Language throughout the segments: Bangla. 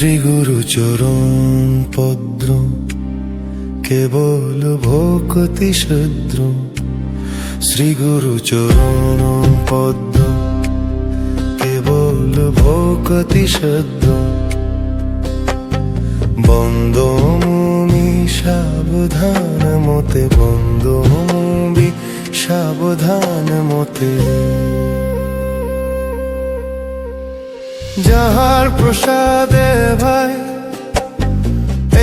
শ্রী গুরু চরণ পদ্র কেবল ভকতি শুদ্র শ্রী গুরু চরণ পদ্ম, কেবল ভকতি শুদ্র বন্দ মুমি সাবধান মতে বন্দ মুমি সাবধান মতে। যাহার প্রসাদে ভাই,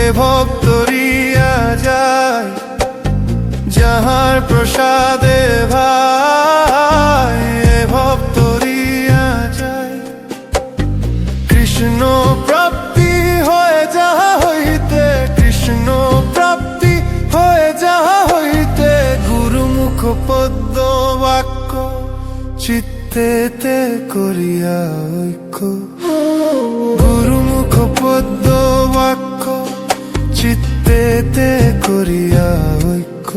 এ ভক্তরিয়া যায় যাহার প্রসাদে ভাই, এ ভক্তরিয়া যায় কৃষ্ণ প্রাপ্তি হয়ে যাহা হইতে, কৃষ্ণ প্রাপ্তি হয়ে যাহা হইতে, গুরুমুখ পদ্ম বাক্য চিত্তেতে করিয়া গুরুমুখ পদ্ম বাক্য চিত্তেতে করিয়া ঐক্য।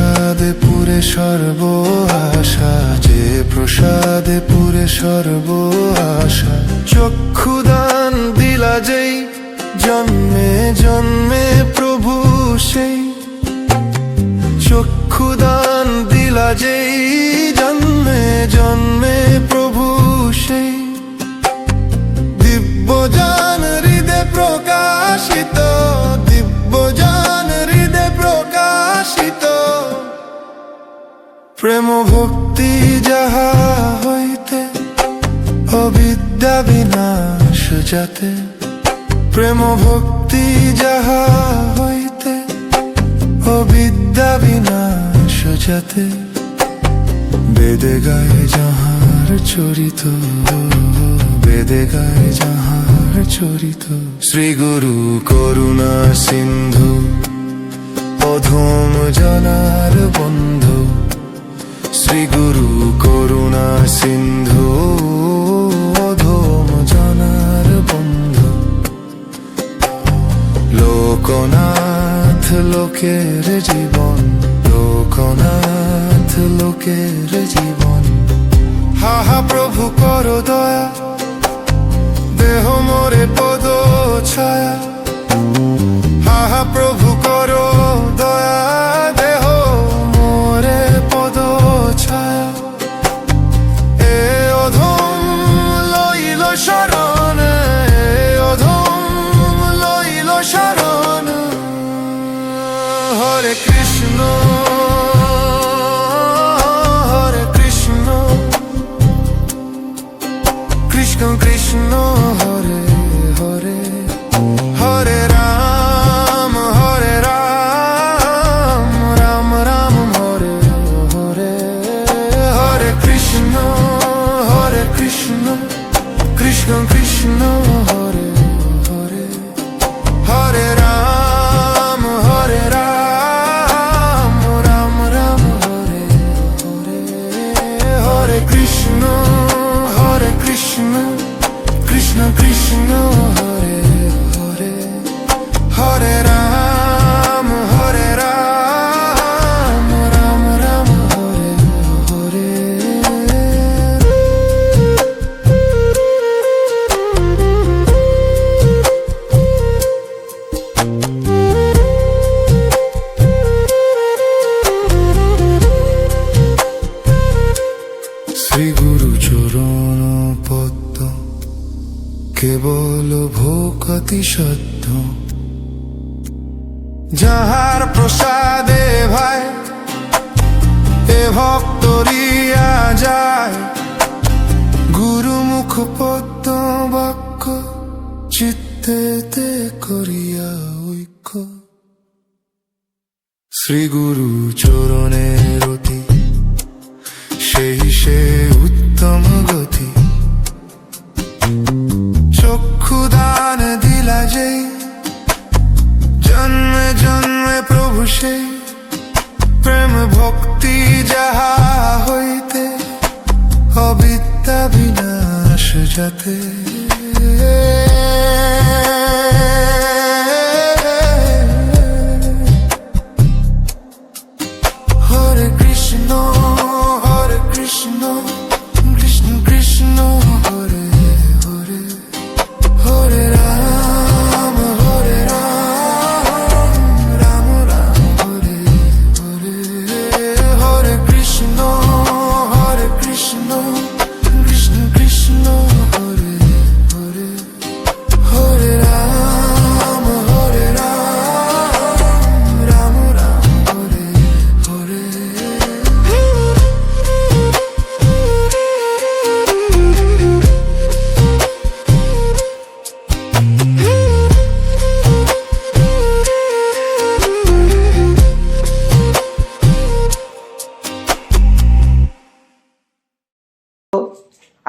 প্রসাদে পুরে সর্ব আশা যে প্রসাদে পুরে সর্ব আশা চক্ষুদান দিলা যেই, জন্মে জন্মে প্রভু সেই। চক্ষুদান দিলা যেই, জন্মে জন্মে প্রভু সেই। প্রেম ভক্তি যাহা হইতে, অবিদ্যা বিনাশ যাতে। প্রেম ভক্তি যাহা হইতে, অবিদ্যা বিনাশ যাতে। বেদে গায়ে যাহার চরিত, বেদে গায়ে যাহার চরিত। শ্রী গুরু করুণা সিন্ধু, অধম জনার বন্ধু। শ্রী গুরু করুণা সিন্ধু, অধম জনার বন্ধু। লোকনাথ লোকের জীবন, লোকনাথ লোকের জীবন। হা হা, প্রভু কর দয়া, দেহ মোরে পদ ছায়া। হা হা, প্রভু কর দয়া। shut শ্রী গুরু চরণ পদ্ম কেবল ভোকতি সত্য যাহার প্রসাদে ভাই, এ ভক্তরিয়া যায় গুরুমুখ পদ্ম বাক্য চিত্তেতে করিয়া ঐক্য। শ্রী গুরু চরণের উত্তম গতি। চক্ষু দান দিলা যে, জন্মে জন্মে প্রভু সে, প্রেম ভক্তি যাহা হইতে, অবিদ্যা বিনাশ যাতে।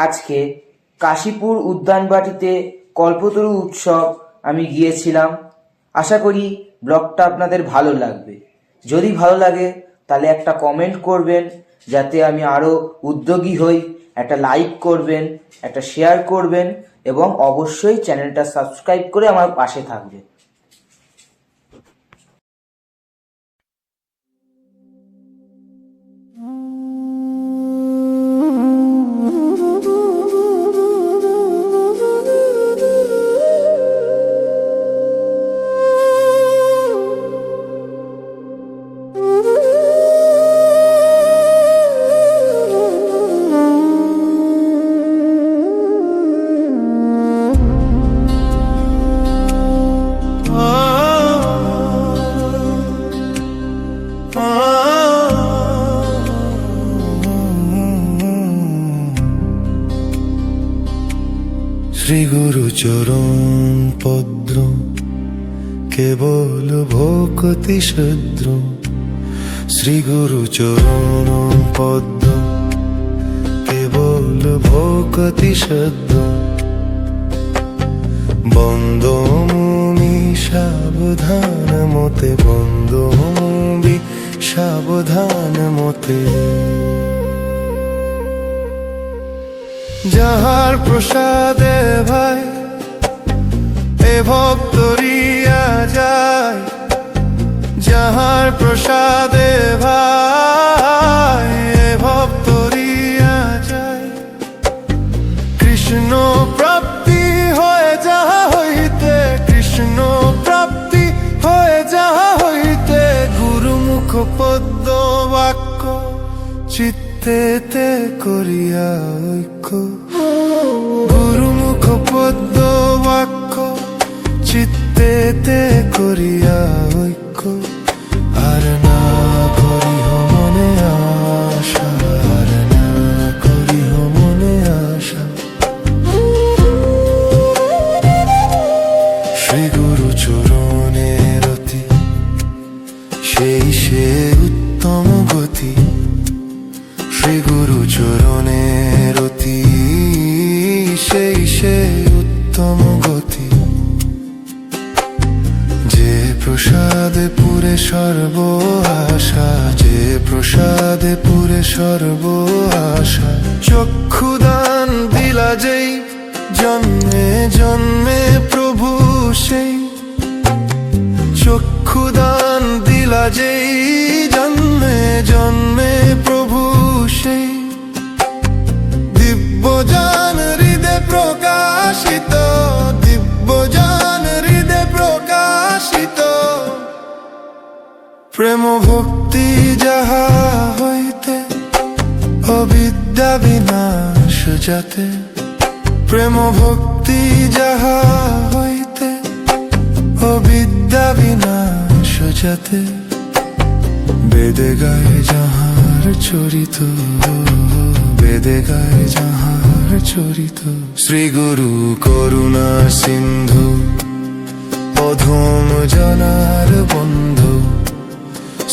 আজকে কাশীপুর উদ্যানবাটিতে কল্পতরু উৎসব আমি গিয়েছিলাম। আশা করি ব্লগটা আপনাদের ভালো লাগবে। যদি ভালো লাগে, তাহলে একটা কমেন্ট করবেন, যাতে আমি আরও উদ্যোগী হই। একটা লাইক করবেন, একটা শেয়ার করবেন, এবং অবশ্যই চ্যানেলটা সাবস্ক্রাইব করে আমার পাশে থাকবেন। শ্রী গুরু চরণ পদ্র কেবল ভকতি গুরু চরণ পদ্র কেবল ভকতি সদ্র বন্দ মুমি সাবধান মতে বন্দ সাবধান মতে। যাহার প্রসাদে ভাই, এ ভক্তরিয়া যায় যাহার প্রসাদে ভাই, এ ভক্তরিয়া যায় কৃষ্ণ প্রাপ্তি হয়ে যাহা হইতে, কৃষ্ণ প্রাপ্তি হয়ে যাহা হইতে, গুরুমুখ পদ্ম বাক্য চিত্তেতে করিয়া চিত্তেতে করিয়া ঐক্য? প্রসাদে পুরে সর্ব আশা চক্ষুদান দিলা যেই, জন্মে জন্মে প্রভু সেই। চক্ষুদান দিলা যেই, জন্মে জন্মে প্রেম ভক্তি যাহা হইতে, অবিদ্যা বিনাশ যাতে। প্রেম ভক্তি যাহা হইতে, অবিদ্যা বিনাশ যাতে। বেদে গায়ে যাহার চরিত, বেদে গায়ে যাহার চরিত। শ্রী গুরু করুণা সিন্ধু, অধম জনার বন্ধু।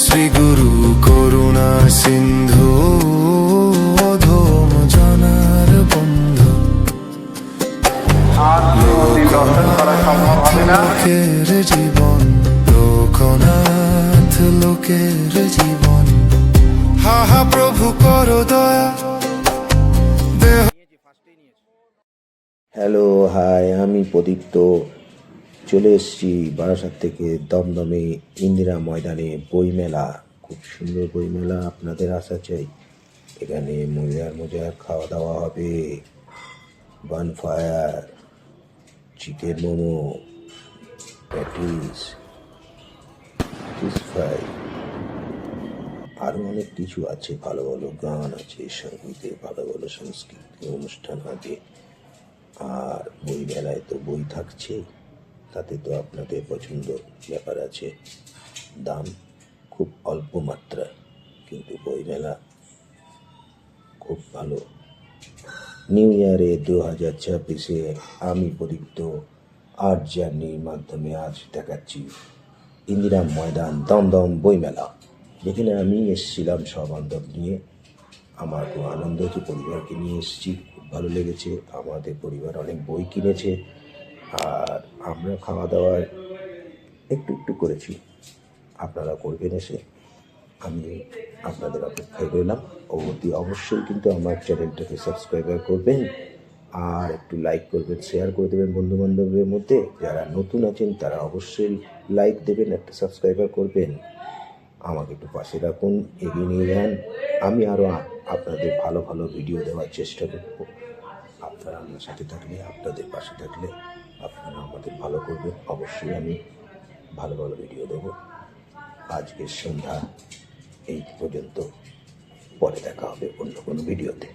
শ্রী গুরু করুণা সিন্ধু অধম জনার বন্ধু। লোকের জীবন লোকনাথ লোকের জীবন। হা হা প্রভু কর দয়া। হ্যালো হাই আমি প্রদীপ্ত। চলে এসেছি বারাসাত থেকে দমদমে ইন্দিরা ময়দানে বইমেলা। খুব সুন্দর বইমেলা, আপনাদের আসা চাই। এখানে মজার মজার খাওয়া দাওয়া হবে। Bonfire chicken momo patties fish fry আরও অনেক কিছু আছে, ভালো ভালো গান আছে সঙ্গীতের ভালো ভালো সাংস্কৃতিক অনুষ্ঠান আছে আর বই মেলায় তো বই থাকছে তাতে তো আপনাদের পছন্দ ব্যাপার আছে। দাম খুব অল্প মাত্রায় কিন্তু বই মেলা খুব ভালো। নিউ ইয়ারে দু হাজার ছাব্বিশে আমি প্রদীপ্ত আর্ট জার্নির মাধ্যমে আজ দেখাচ্ছি ইন্দিরা ময়দান দমদম বইমেলা। যেখানে আমি এসেছিলাম সব বান্ধব নিয়ে। আমার খুব আনন্দ হচ্ছে, পরিবারকে নিয়ে এসেছি, খুব ভালো লেগেছে। আমাদের পরিবার অনেক বই কিনেছে। আর আমরা খাওয়া দাওয়ার একটু একটু করেছি। আপনারা করবেন এসে। আমি আপনাদের অপেক্ষায় রইলাম। অবধি অবশ্যই কিন্তু আমার চ্যানেলটাকে সাবস্ক্রাইবার করবেন আর একটু লাইক করবেন শেয়ার করে দেবেন বন্ধু বান্ধবের মধ্যে। যারা নতুন আছেন, তারা অবশ্যই লাইক দেবেন, একটা সাবস্ক্রাইবার করবেন। আমাকে একটু পাশে রাখুন, এগিয়ে নিয়ে যান। আমি আরও আপনাদের ভালো ভালো ভিডিও দেওয়ার চেষ্টা করব। আপনারা আমার সাথে থাকলে, আপনাদের পাশে থাকলে আপনারা আমাদের ভালো করবেন। অবশ্যই আমি ভালো ভালো ভিডিও দেবো। আজকের সন্ধ্যা এই পর্যন্ত। পরে দেখা হবে অন্য কোনো ভিডিওতে